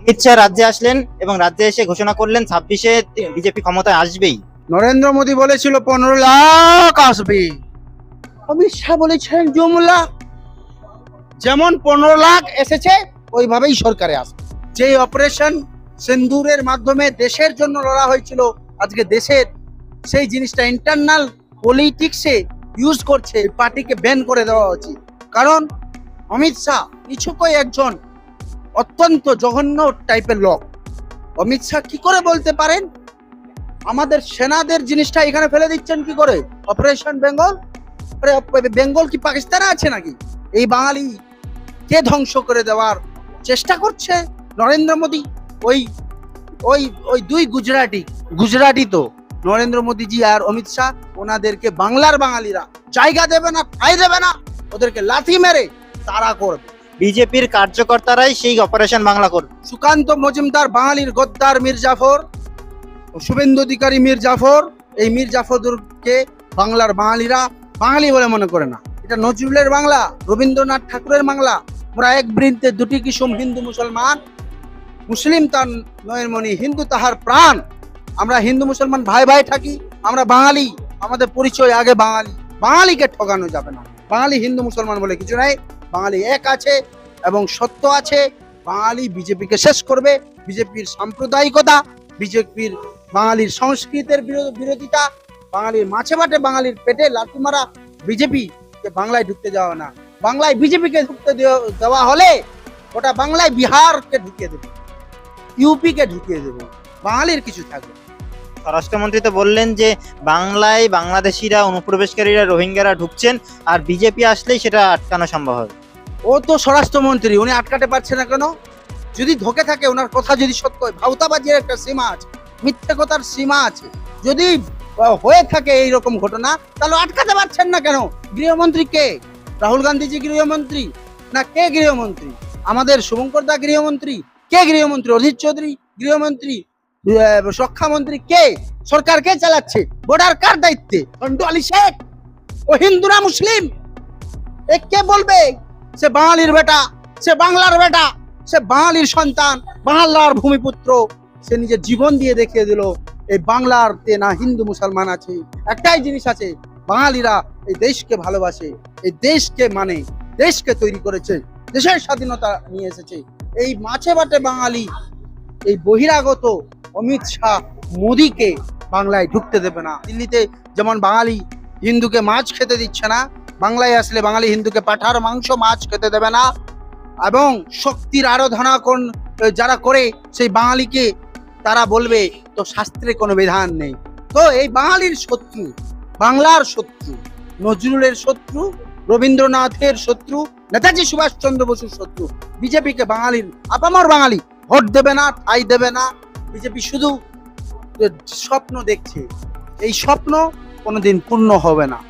অমিত শাহ রাজ্যে আসলেন এবং রাজ্যে এসে ঘোষণা করলেন ছাব্বিশে বিজেপি ক্ষমতায় আসবেই। নরেন্দ্র মোদী বলেছিল পনেরো লাখ আসবে। অমিত শাহ বলেছেন জুমলা যেমন পনেরো লাখ এসেছে, ওইভাবেই সরকারে আসবে। যে অপারেশন সিন্দুরের মাধ্যমে দেশের জন্য লড়া হয়েছিল, আজকে দেশের সেই জিনিসটা ইন্টারনাল পলিটিক্সে ইউজ করছে পার্টিকে ব্যান করে দেওয়া উচিত কারণ অমিত শাহ কিছুকই একজন অত্যন্ত জঘন্য টাইপের লোক। অমিত শাহ কি করে বলতে পারেন? আমাদের সেনাদের জিনিসটা এখানে ফেলে দিচ্ছেন কি করে? অপারেশন বেঙ্গল বেঙ্গল কি পাকিস্তানে আছে নাকি? এই বাঙালি কে ধ্বংস করে দেওয়ার চেষ্টা করছে নরেন্দ্র মোদী? ওই ওই ওই দুই গুজরাটি গুজরাটি তো, নরেন্দ্র মোদীজি আর অমিত শাহ, ওনাদেরকে বাংলার বাঙালিরা জায়গা দেবে না, ঠাই দেবে না, ওদেরকে লাথি মেরে তারা করবে। বিজেপির কার্যকর্তারাই সেই অপারেশন বাংলা করবে। সুকান্ত মজুমদার, বাঙালির গদ্দার মীর জাফর শুভেন্দু অধিকারী মীর জাফর, এই মীর বাংলার বাঙালিরা বাঙালি বলে মনে করে না। এটা নজরুলের বাংলা, রবীন্দ্রনাথ ঠাকুরের বাংলা। আমরা এক বৃন্তে দুটি কিসুম হিন্দু মুসলমান, মুসলিম তার নয়নমণি, হিন্দু তাহার প্রাণ। আমরা হিন্দু মুসলমান ভাই ভাই থাকি, আমরা বাঙালি, আমাদের পরিচয় আগে বাঙালি। বাঙালিকে ঠকানো যাবে না। বাঙালি হিন্দু মুসলমান বলে কিছু নাই, বাঙালি এক আছে এবং সত্য আছে, বাঙালি বিজেপিকে শেষ করবে। বিজেপির সাম্প্রদায়িকতা, বিজেপির বাঙালির সংস্কৃতির বিরো- বিরোধিতা, বাঙালির মাছে ভাটে বাঙালির পেটে লাঠি মারা বিজেপি বাংলায় ঢুকতে যাওয়া না। বাংলায় বিজেপিকে ঢুকতে দেওয়া- হলে ওটা বাংলায় বিহারকে ঢুকিয়ে দেবে, ইউপিকে ঢুকিয়ে দেবে, বাঙালির কিছু থাকবে। স্বরাষ্ট্রমন্ত্রী তো বললেন যে, বাংলায় বাংলাদেশিরা, অনুপ্রবেশকারীরা, রোহিঙ্গারা ঢুকছেন, আর বিজেপি আসলেই সেটা আটকানো সম্ভব হবে। ও তো স্বরাষ্ট্রমন্ত্রী, উনি আটকাতে পারছে না কেন? যদি ধোকে থাকে, ওনার কথা যদি সত্য হয় ভাউতাবাজির একটা সীমা আছে, মিথ্যে কথার সীমা আছে। যদি হয়ে থাকে এই রকম ঘটনা, তাহলে আটকাতে পারছেন না কেন? গৃহমন্ত্রী কে? রাহুল গান্ধীজি গৃহমন্ত্রী না কে গৃহমন্ত্রী? আমাদের শুভঙ্কর দা গৃহমন্ত্রী? কে গৃহমন্ত্রী? অধীর চৌধুরী গৃহমন্ত্রী? রক্ষামন্ত্রী কে? সরকার কে চালাচ্ছে? বর্ডার কার দায়িত্বে? সন্টু আলী শেখ? ও হিন্দুরা মুসলিম? এ কে বলবে? সে বাঙালির বেটা, সে বাংলার বেটা, সে বাঙালির সন্তান, বাংলার ভূমিপুত্র। সে নিজের জীবন দিয়ে দেখিয়ে দিল, এই বাংলার তে না হিন্দু মুসলমান আছে। একটাই জিনিস আছে, বাঙালিরা এই দেশকে ভালোবাসে, এই দেশকে মানে দেশকে তৈরি করেছে, দেশের স্বাধীনতা নিয়ে এসেছে। এই মাছে বাটে বাঙালি, এই বহিরাগত অমিত শাহ মোদীকে বাংলায় ঢুকতে দেবে না। দিল্লিতে যেমন বাঙালি হিন্দুকে মাছ খেতে দিচ্ছে না বাংলায় আসলে বাঙালি হিন্দুকে পাঠার মাংস, মাছ খেতে দেবে না। এবং শক্তির আরাধনা কোন যারা করে, সেই বাঙালিকে তারা বলবে তো শাস্ত্রে কোনো বিধান নেই। তো এই বাঙালির শত্রু, বাংলার শত্রু, নজরুলের শত্রু, রবীন্দ্রনাথের শত্রু, নেতাজি সুভাষচন্দ্র বসুর শত্রু, বিজেপিকে বাঙালির, আপামর বাঙালি, ভোট দেবে না, ঠাই দেবে না। বিজেপি শুধু স্বপ্ন দেখছে। এই স্বপ্ন কোনোদিন পূর্ণ হবে না।